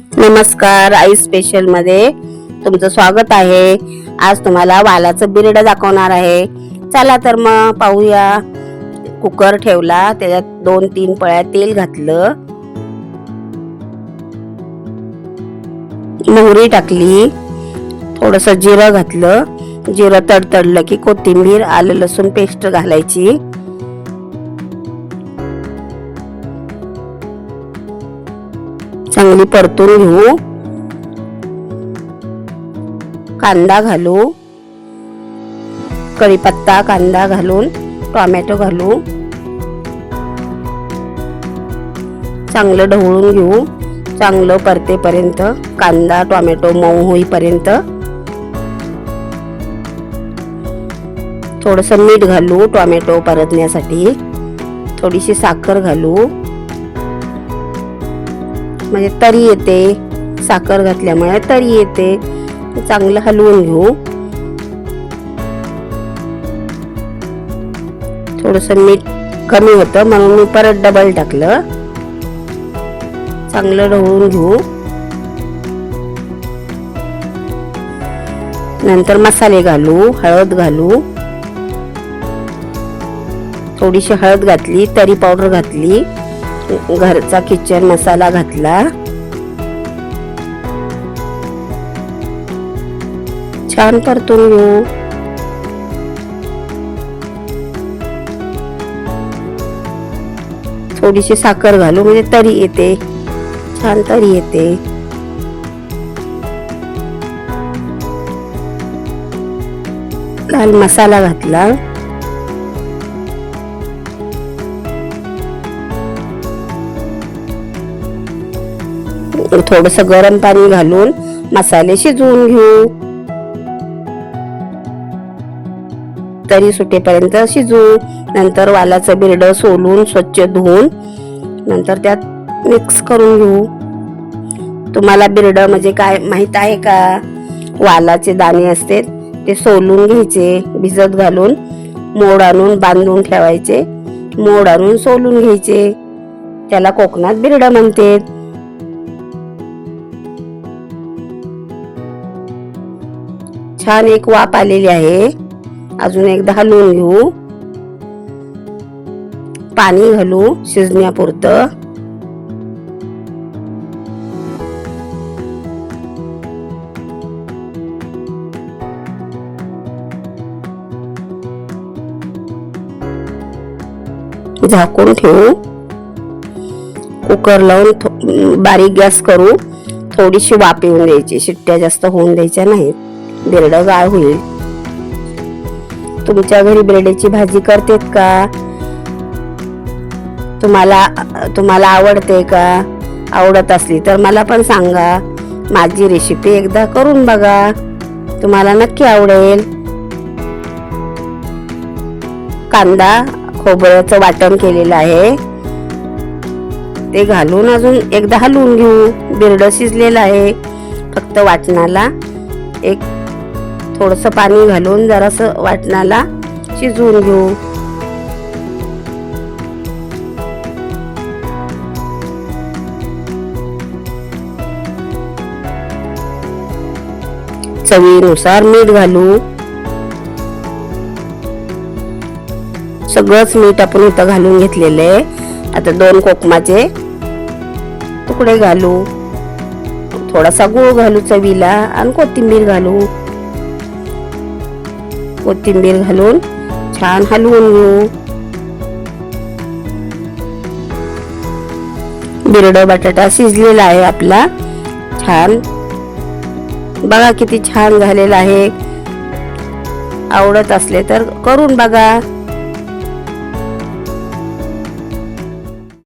नमस्कार आई स्पेशलमध्ये तुमचं स्वागत आहे. आज तुम्हाला वालाचं बिरड दाखवणार आहे. चला तर मग पाहूया. कुकर ठेवला त्याच्यात दोन तीन पळ्या तेल घातलं. मोहरी टाकली. थोडस जिरं घातलं. जिरं तडतडलं की कोथिंबीर आलं लसूण पेस्ट घालायची. चांगली परतून घेऊ. कांदा घालू. कढीपत्ता कांदा घालून टोमॅटो घालू. चांगलं ढवळून घेऊ. चांगलं परतेपर्यंत कांदा टोमॅटो मऊ होईपर्यंत. थोडंसं मीठ घालू टोमॅटो परतण्यासाठी. थोडीशी साखर घालू. म्हणजे तरी येते साखर घातल्यामुळे तरी येते. चांगलं हलवून घेऊ. थोडस मीठ कमी होतं म्हणून मी परत डबल टाकलं. चांगलं ढवळून घेऊ. नंतर मसाले घालू हळद घालू. थोडीशी हळद घातली तरी पावडर घातली. घरचा किचन मसाला घातला. छान परतून घेऊ. थोडीशी साखर घालू म्हणजे तरी येते. छान तरी येते. लाल मसाला घातला. थोडस गरम पाणी घालून मसाले शिजवून घेऊ. तरी सुटेपर्यंत शिजवू. नंतर वालाचं बिरड सोलून स्वच्छ धुवून नंतर त्यात मिक्स करून घेऊ. तुम्हाला बिरड म्हणजे काय माहीत आहे का? वालाचे दाणे असते ते सोलून घ्यायचे भिजत घालून मोड आणून बांधून ठेवायचे. मोड आणून सोलून घ्यायचे. त्याला कोकणात बिरड म्हणते छान एक वाप आलेली आहे. अजून एकदा हलवून घेऊ. पाणी घालू शिजण्यापुरतं. झाकून ठेवू. कुकर लावून थो- बारीक गॅस करू. थोडीशी वाफ येऊन द्यायची. शिट्ट्या जास्त होऊन द्यायच्या नाहीत. बिरड गाळ होईल. तुमच्या घरी बिरड्याची भाजी करतेत का? तुम्हाला तुम्हाला आवडते का? आवडत असली तर मला पण सांगा. माझी रेसिपी एकदा करून बघा. तुम्हाला नक्की आवडेल. कांदा खोबऱ्याचं वाटण केलेलं आहे. ते घालून अजून एकदा हलवून घेऊ. बिरड शिजलेलं आहे. फक्त वाटणाला एक थोडंसं पाणी घालून जरासं वाटणाला शिजवून घेऊ. चवीनुसार मीठ घालू. सगळंच मीठ आपण इथं घालून घेतलेलं आहे. आता दोन कोकमाचे तुकडे घालू. थोडासा गुळ घालू चवीला आणि कोथिंबीर घालू. कोथिंबीर घालून छान हलवून घेऊ. बिरडो बटाटा शिजलेला आहे आपला. छान. बघा किती छान झालेला आहे. आवडत असले तर करून बघा.